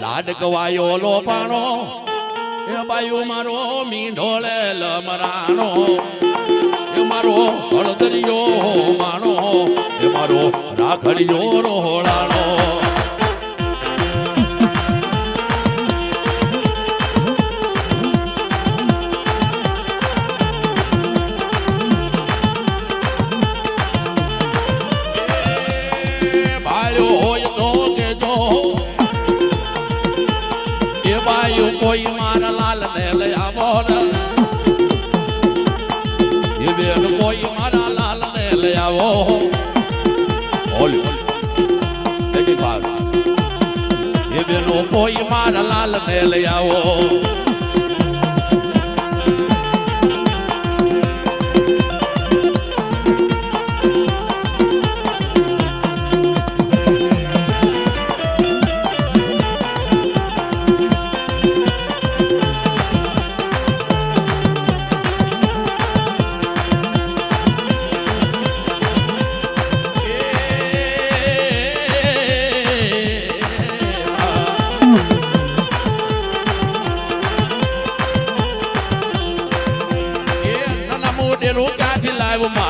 લાડ લોપાણો એ બાયુ મારો મીંઢોળે લમરાણો. એ મારો હળદરિયો માણો. એ મારો રાખડિયો રોહળાણો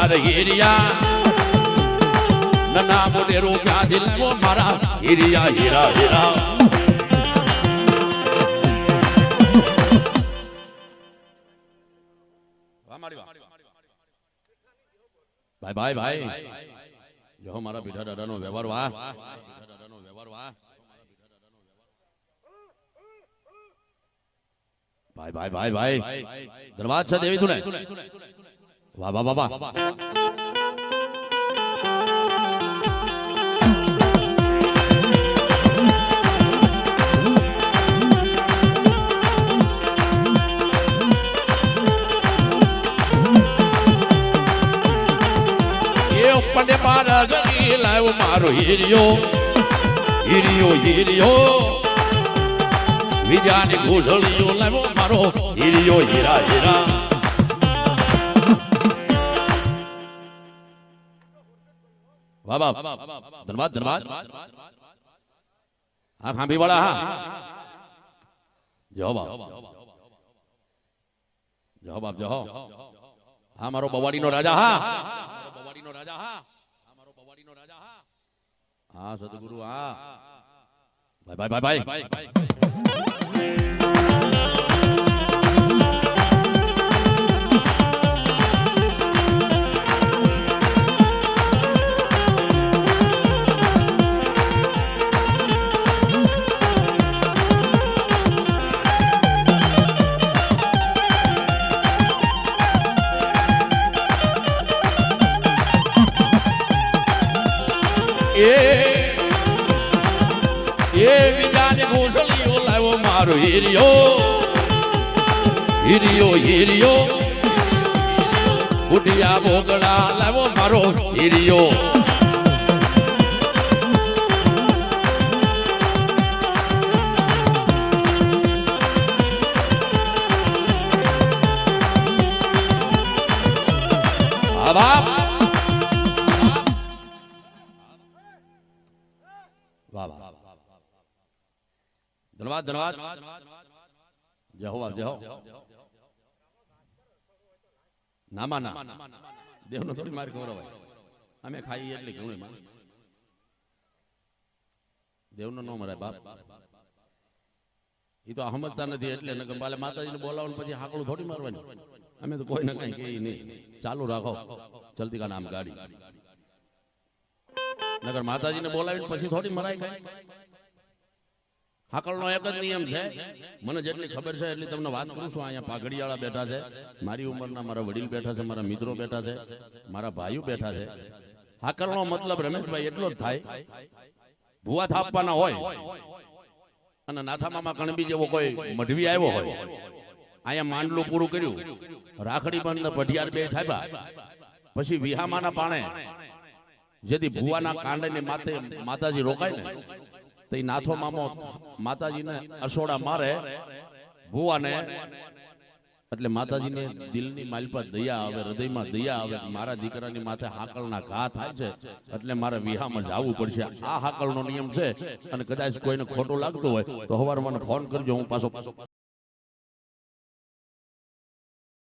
મારા હીરિયા નાના મોઢેરો ક્યાંથી લેવો મારા હીરિયા હીરા હીરા. ભાઈ ભાઈ ભાઈ જો મારા પીઠા દાદાનો વ્યવહાર વાહ દાદાનો વ્યવહાર વાહ ભાઈ ભાઈ ભાઈ ભાઈ ધન્યવાદ છે દેવી તું વાહ વાહ વાહ વાહ. ઉપરને મારા ગરી લાવ્યો મારો હીરિયો. હીરિયો હીરિયો. બીજાની ઘૂસળીઓ લાવ્યો મારો હીરિયો, હીરા હીરા. વાહ વાહ ધન્યવાદ ધન્યવાદ. હા ખાંભી વાળા, હા. જો બાપ જો બાપ જો હા મારો બવાડીનો રાજા હા બવાડીનો રાજા હા, મારો બવાડીનો રાજા, હા. હા, સદગુરુ, હા. ભાઈ ભાઈ ભાઈ ભાઈ. એ એ બીજાને ઘૂંસળીઓ લાવ્યો મારો હિરિયો હિરિયો હિરિયો બુઢિયા ભોગડા લાવ્યો મારો હિરિયો બાપ ધન્યવાદ ધન્યવાદ. જય હો જય હો નામા. ના દેવનો થોડી માર હોય. અમે ખાઈએ એટલે ઘણું માર દેવનો નો મરાય બાપ. એ તો સમજતા નથી એટલે નકર માતાજીને બોલાવવાનું પછી હાકડું થોડી મારવાની. અમે તો કોઈને કઈ કહીએ નહીં. ચાલુ રાખો. ચલતી કા નામ ગાડી. નગર માતાજીને બોલાવીને પછી થોડી મરાય કઈ. હાકલનો એક જ નિયમ છે. મને જેટલી ખબર છે એટલી તમને વાત કરું છું. અહીંયા પાઘડીવાળા બેઠા છે. મારી ઉંમરના મારા વડીલ બેઠા છે, મારા મિત્રો બેઠા છે, મારા ભાઈઓ બેઠા છે. હાકલનો મતલબ રમેશભાઈ એટલો જ થાય. ભૂવા થાપવાના હોય અને નાથામામાં કણબી જેવો કોઈ મઢવી આવ્યો હોય. અહીંયા માંડલું પૂરું કર્યું. રાખડી બંધ, પઢિયાર બે થાપ્યા. પછી વિહામાના પાણે જેથી ભુવાના કાંડને માથે માતાજી રોકાય ને તો ઈ નાથો મામો માતાજીને અસોડા મારે. ભુવાને એટલે માતાજીને દિલની માલપા દયા આવે, હૃદયમાં દયા આવે મારા દીકરાની માથે હાકલના ઘા થાય છે, એટલે મારે વિહામાં જવું પડશે. આ હાકલનો નિયમ છે, અને કદાચ કોઈને ખોટું લાગતું હોય તો મને ફોન કરજો, હું પાછો પાછો